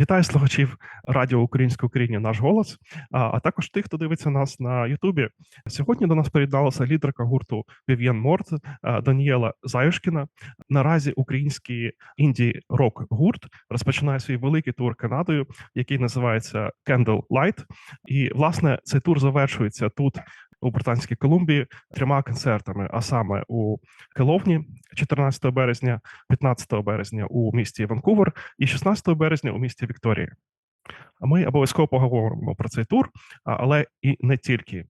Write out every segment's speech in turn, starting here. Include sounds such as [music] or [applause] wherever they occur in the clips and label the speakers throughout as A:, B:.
A: Вітаю слухачів радіо Української Україні наш голос, а, а також тих, хто дивиться нас на Ютубі. Сьогодні до нас приєдналася лідерка гурту Вів'єн Морт Даніела Заюшкіна. Наразі український інді рок гурт розпочинає свій великий тур Канадою, який називається Candle Light. І власне цей тур завершується тут. У Британській Колумбії трьома концертами, а саме у Келовні 14 березня, 15 березня у місті Ванкувер і 16 березня у місті Вікторія. А ми обов'язково поговоримо про цей тур, але і не тільки.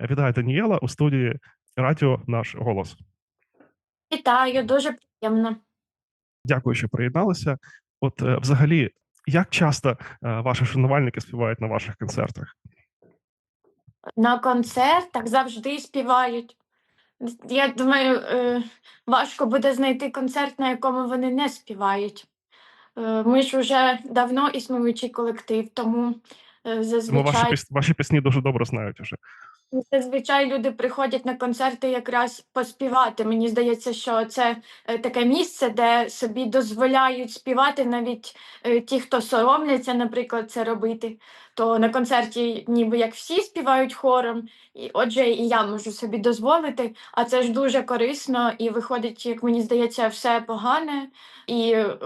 A: Вітаю Даніела у студії Радіо Наш Голос.
B: Вітаю, дуже приємно.
A: Дякую, що приєдналися. От, е, взагалі, як часто е, ваші шанувальники співають на ваших концертах?
B: На концертах завжди співають. Я думаю, е, важко буде знайти концерт, на якому вони не співають. Е, Ми ж вже давно існуючий колектив, тому е,
A: Тому ваші,
B: зазвичай,
A: ваші пісні дуже добре знають уже.
B: зазвичай люди приходять на концерти якраз поспівати. Мені здається, що це таке місце, де собі дозволяють співати навіть ті, хто соромляться, наприклад, це робити. То на концерті ніби як всі співають хором, і отже, і я можу собі дозволити. А це ж дуже корисно, і виходить, як мені здається, все погане, і е,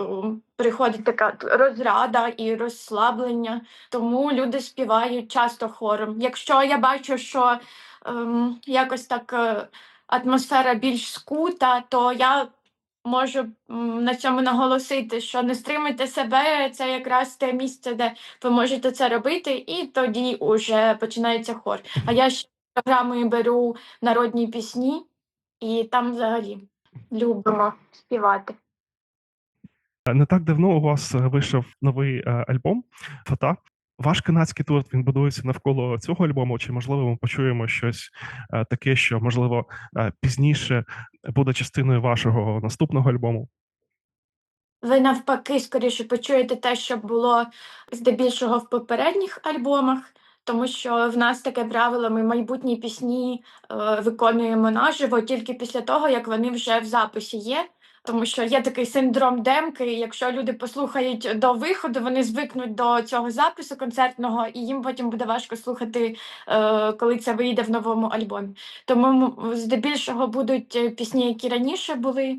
B: приходить така розрада і розслаблення. Тому люди співають часто хором. Якщо я бачу, що ем, якось так е, атмосфера більш скута, то я можу на цьому наголосити, що не стримуйте себе, це якраз те місце, де ви можете це робити, і тоді уже починається хор. А я ще програмою беру народні пісні, і там взагалі любимо співати.
A: Е, Не так давно у вас е, вийшов новий е, альбом Фата. Ваш канадський тур він будується навколо цього альбому. Чи можливо ми почуємо щось е, таке, що можливо е, пізніше буде частиною вашого наступного альбому?
B: Ви навпаки скоріше почуєте те, що було здебільшого в попередніх альбомах, тому що в нас таке правило: ми майбутні пісні е, виконуємо наживо тільки після того, як вони вже в записі є. Тому що є такий синдром демки. і Якщо люди послухають до виходу, вони звикнуть до цього запису концертного, і їм потім буде важко слухати, е, коли це вийде в новому альбомі. Тому здебільшого будуть е, пісні, які раніше були.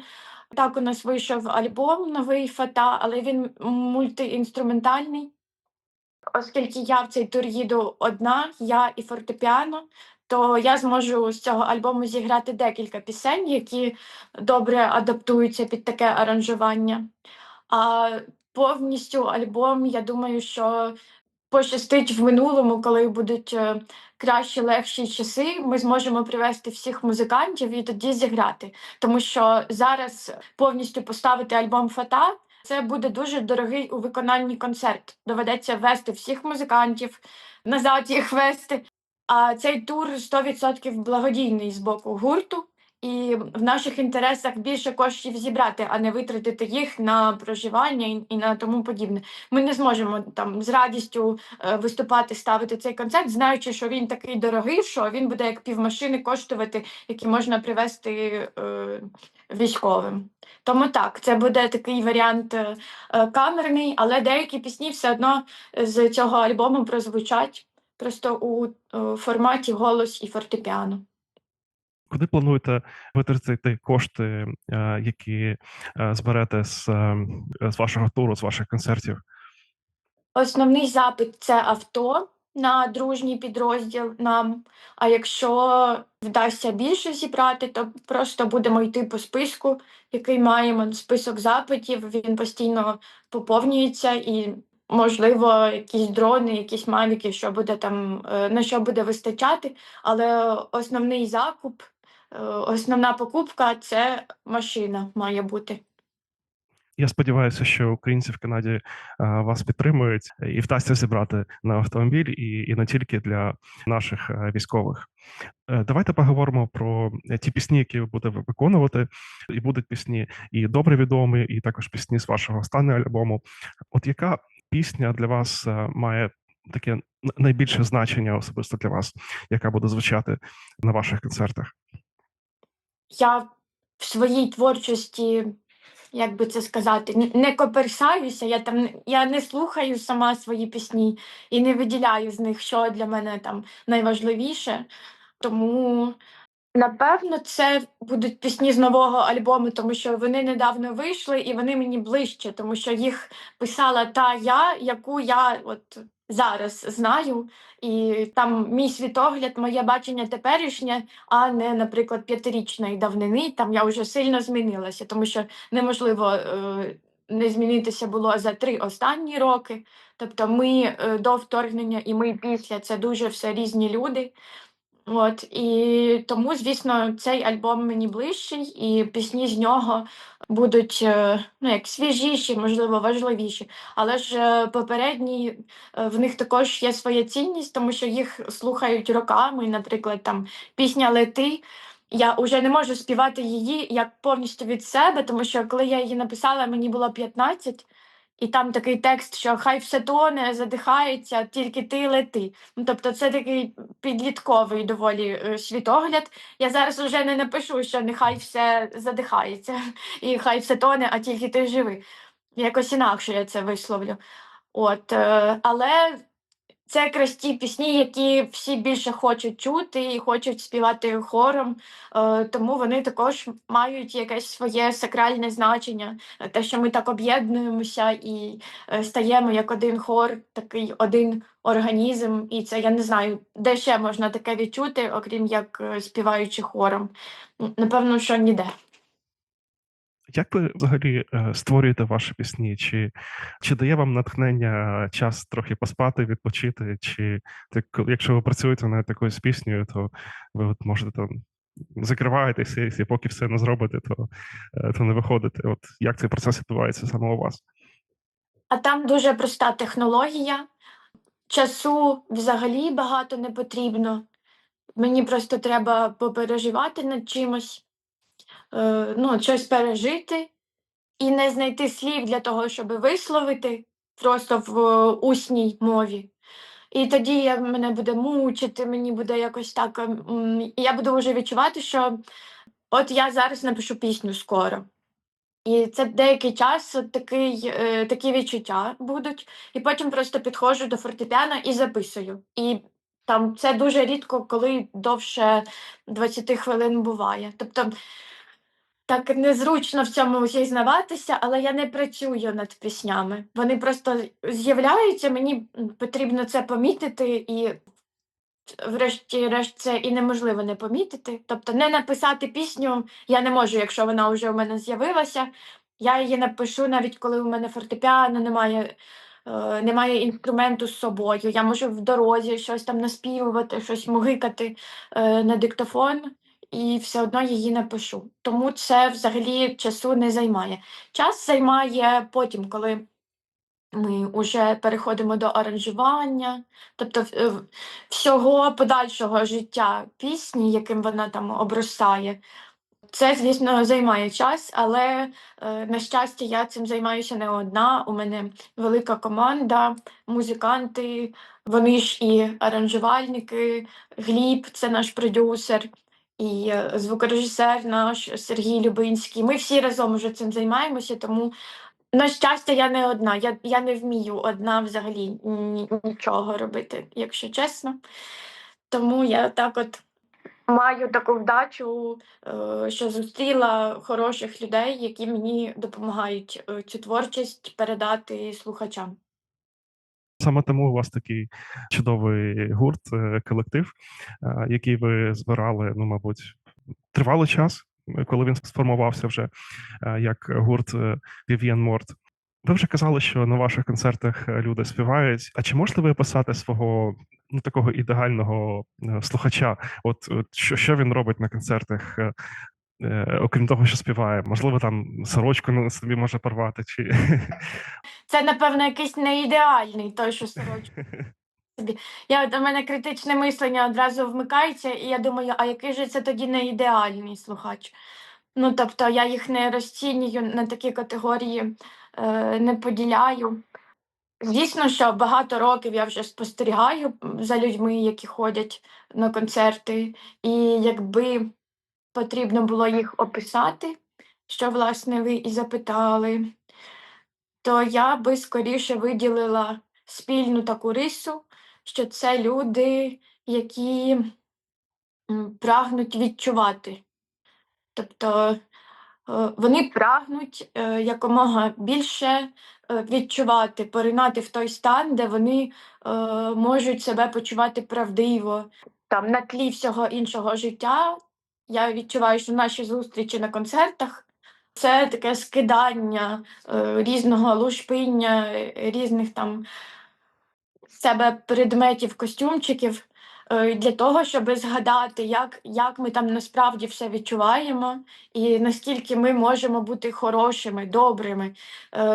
B: Так, у нас вийшов альбом новий фата, але він мультиінструментальний. Оскільки я в цей тур їду одна, я і фортепіано, то я зможу з цього альбому зіграти декілька пісень, які добре адаптуються під таке аранжування. А повністю альбом, я думаю, що пощастить в минулому, коли будуть е, кращі, легші часи, ми зможемо привести всіх музикантів і тоді зіграти. Тому що зараз повністю поставити альбом фата. Це буде дуже дорогий у виконанні концерт. Доведеться вести всіх музикантів, назад їх вести. А цей тур 100% благодійний з боку гурту. І в наших інтересах більше коштів зібрати, а не витратити їх на проживання і, на тому подібне. Ми не зможемо там з радістю е, виступати, ставити цей концерт, знаючи, що він такий дорогий, що він буде як півмашини коштувати, які можна привезти е, військовим. Тому так, це буде такий варіант е, е, камерний, але деякі пісні все одно з цього альбому прозвучать просто у е, форматі голос і фортепіано.
A: Куди плануєте витратити кошти, е, які е, зберете з, з вашого туру, з ваших концертів?
B: Основний запит це авто на дружній підрозділ нам. А якщо вдасться більше зібрати, то просто будемо йти по списку, який маємо. Список запитів він постійно поповнюється і. Можливо, якісь дрони, якісь мавіки, що буде там, е, на що буде вистачати, але основний закуп, е, основна покупка це машина має бути.
A: Я сподіваюся, що українці в Канаді е, вас підтримують і вдасться зібрати на автомобіль, і, і не тільки для наших військових. Давайте поговоримо про ті пісні, які ви будете виконувати. І будуть пісні і добре відомі, і також пісні з вашого останнього альбому. От яка пісня для вас е, має таке найбільше значення особисто для вас, яка буде звучати на ваших концертах?
B: Я в своїй творчості як би це сказати, не коперсаюся. Я там я не слухаю сама свої пісні і не виділяю з них, що для мене там найважливіше. Тому напевно це будуть пісні з нового альбому, тому що вони недавно вийшли і вони мені ближче, тому що їх писала та я, яку я от зараз знаю. І там мій світогляд, моє бачення теперішнє, а не, наприклад, п'ятирічної давнини. Там я вже сильно змінилася, тому що неможливо е, не змінитися було за три останні роки. Тобто, ми е, до вторгнення і ми після це дуже все різні люди. От і тому, звісно, цей альбом мені ближчий, і пісні з нього будуть е, ну як свіжіші, можливо, важливіші. Але ж е, попередні е, в них також є своя цінність, тому що їх слухають роками. Наприклад, там пісня Лети. Я вже не можу співати її як повністю від себе, тому що коли я її написала, мені було 15, і там такий текст, що хай все тоне, задихається, тільки ти лети. Ну, тобто, це такий підлітковий доволі е, світогляд. Я зараз вже не напишу, що нехай все задихається, і хай все тоне, а тільки ти живи. Якось інакше я це висловлю. От, е, але це якраз ті пісні, які всі більше хочуть чути і хочуть співати хором, е, тому вони також мають якесь своє сакральне значення. Е, Те, що ми так об'єднуємося і е, стаємо як один хор, такий один організм. І це я не знаю, де ще можна таке відчути, окрім як співаючи хором. Напевно, що ніде.
A: Як ви взагалі е, створюєте ваші пісні? Чи, чи дає вам натхнення час трохи поспати, відпочити? Чи так, якщо ви працюєте над якоюсь піснею, то ви от можете там закриваєтеся, і поки все не зробите, то, е, то не виходите. От як цей процес відбувається саме у вас?
B: А там дуже проста технологія. Часу взагалі багато не потрібно. Мені просто треба попереживати над чимось, е, ну, щось пережити і не знайти слів для того, щоб висловити просто в е, усній мові. І тоді я, мене буде мучити, мені буде якось так. ем, я буду вже відчувати, що от я зараз напишу пісню скоро. І це деякий час такий, е, такі відчуття будуть, і потім просто підходжу до фортепіано і записую. І там це дуже рідко, коли довше 20 хвилин буває. Тобто так незручно в цьому зізнаватися, але я не працюю над піснями. Вони просто з'являються, мені потрібно це помітити, і врешті-решт це і неможливо не помітити. Тобто не написати пісню я не можу, якщо вона вже у мене з'явилася. Я її напишу навіть коли у мене фортепіано немає, е, немає інструменту з собою. Я можу в дорозі щось там наспівувати, щось мугикати е, на диктофон, і все одно її напишу. Тому це взагалі часу не займає. Час займає потім, коли ми вже переходимо до аранжування, тобто всього подальшого життя пісні, яким вона там обростає. Це, звісно, займає час, але е, на щастя, я цим займаюся не одна. У мене велика команда, музиканти, вони ж і аранжувальники, Гліб, це наш продюсер, і е, звукорежисер наш Сергій Любинський. Ми всі разом уже цим займаємося, тому на щастя, я не одна. Я, я не вмію одна взагалі ні, нічого робити, якщо чесно. Тому я так от маю таку вдачу, е, що зустріла хороших людей, які мені допомагають е, цю творчість передати слухачам.
A: Саме тому у вас такий чудовий гурт, е, колектив, е, який ви збирали, ну, мабуть, тривалий час, коли він сформувався вже е, як гурт Vivian Морт. Ви вже казали, що на ваших концертах люди співають. А чи можете ви описати свого ну такого ідеального слухача? От, от що, що він робить на концертах, окрім того, що співає? Можливо, там сорочку на собі може порвати, чи
B: Це, напевно, якийсь не ідеальний той, що сорочку. [laughs] Я, до мене критичне мислення одразу вмикається, і я думаю, а який же це тоді не ідеальний слухач? Ну, тобто я їх не розцінюю на такі категорії, е, не поділяю. Звісно, що багато років я вже спостерігаю за людьми, які ходять на концерти, і якби потрібно було їх описати, що, власне, ви і запитали, то я би скоріше виділила спільну таку рису, що це люди, які прагнуть відчувати. Тобто е, вони прагнуть е, якомога більше е, відчувати, поринати в той стан, де вони можуть себе почувати правдиво. Там на тлі всього іншого життя я відчуваю, що наші зустрічі на концертах це таке скидання е, різного лушпиння, е, різних там себе предметів, костюмчиків е, для того, щоб згадати, як, як ми там насправді все відчуваємо, і наскільки ми можемо бути хорошими, добрими,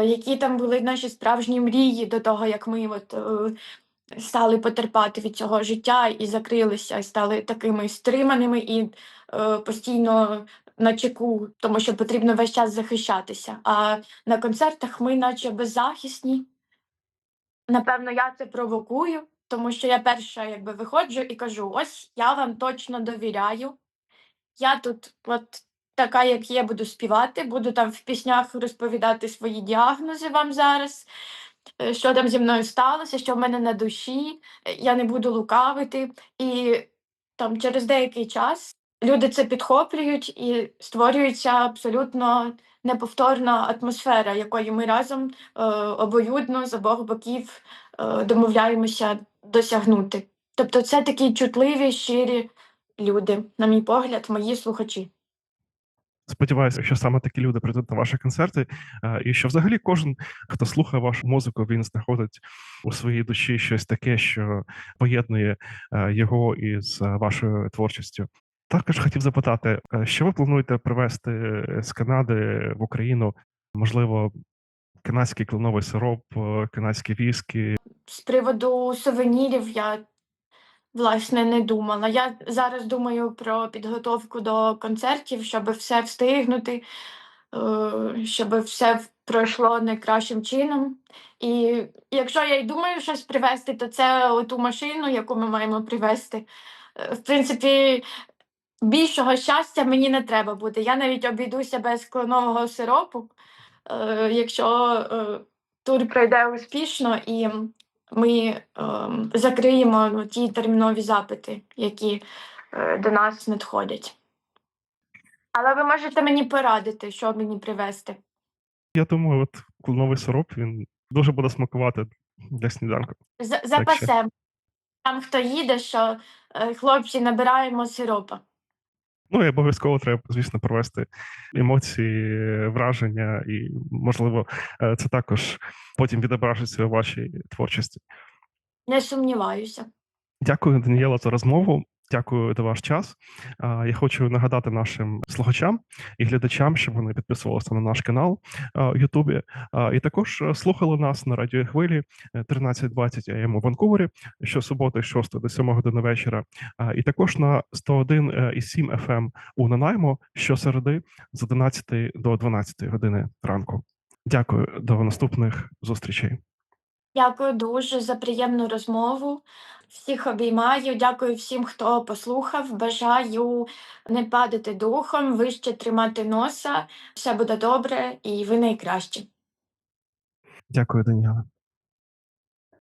B: які там були наші справжні мрії до того, як ми от, стали потерпати від цього життя і закрилися, і стали такими стриманими і постійно на чеку, тому що потрібно весь час захищатися. А на концертах ми, наче беззахисні. Напевно, я це провокую, тому що я перша якби виходжу і кажу: ось я вам точно довіряю. Я тут, от така, як є, буду співати, буду там в піснях розповідати свої діагнози вам зараз, е, що там зі мною сталося, що в мене на душі, е, я не буду лукавити. І там через деякий час люди це підхоплюють і створюється абсолютно неповторна атмосфера, якої ми разом е, обоюдно з обох боків е, домовляємося досягнути. Тобто, це такі чутливі, щирі люди, на мій погляд, мої слухачі.
A: Сподіваюся, що саме такі люди прийдуть на ваші концерти, е, і що взагалі кожен, хто слухає вашу музику, він знаходить у своїй душі щось таке, що поєднує е, його із е, вашою творчістю. Також хотів запитати, е, що ви плануєте привезти з Канади в Україну? Можливо, канадський кленовий сироп, е, канадські віскі.
B: З приводу сувенірів я власне не думала. Я зараз думаю про підготовку до концертів, щоб все встигнути, е, щоб все пройшло найкращим чином. І якщо я й думаю щось привезти, то це ту машину, яку ми маємо привезти. Е, В принципі, більшого щастя мені не треба буде. Я навіть обійдуся без кленового сиропу, е, якщо е, тур пройде успішно і ми ем, закриємо ну, ті термінові запити, які е, до нас надходять. Але ви можете мені порадити, що мені привезти.
A: Я думаю, от кленовий сироп він дуже буде смакувати для сніданку.
B: З- Запасемо. Там, хто їде, що е, хлопці набираємо сиропа.
A: Ну і обов'язково треба, звісно, провести емоції, враження, і можливо, е, це також потім відображиться у вашій творчості.
B: Не сумніваюся.
A: Дякую, Даніела, за розмову. Дякую за ваш час. Я хочу нагадати нашим слухачам і глядачам, щоб вони підписувалися на наш канал у Ютубі. І також е, слухали нас на радіохвилі е, 1320 АМ у Ванкувері щосуботи з 6 до 7 години вечора. І також на 101,7 FM ем у Нанаймо щосереди з 11 до 12 години ранку. Дякую, до наступних зустрічей.
B: Дякую дуже за приємну розмову. Всіх обіймаю. Дякую всім, хто послухав. Бажаю не падати духом, вище тримати носа. Все буде добре і ви найкращі.
A: Дякую, Даніела.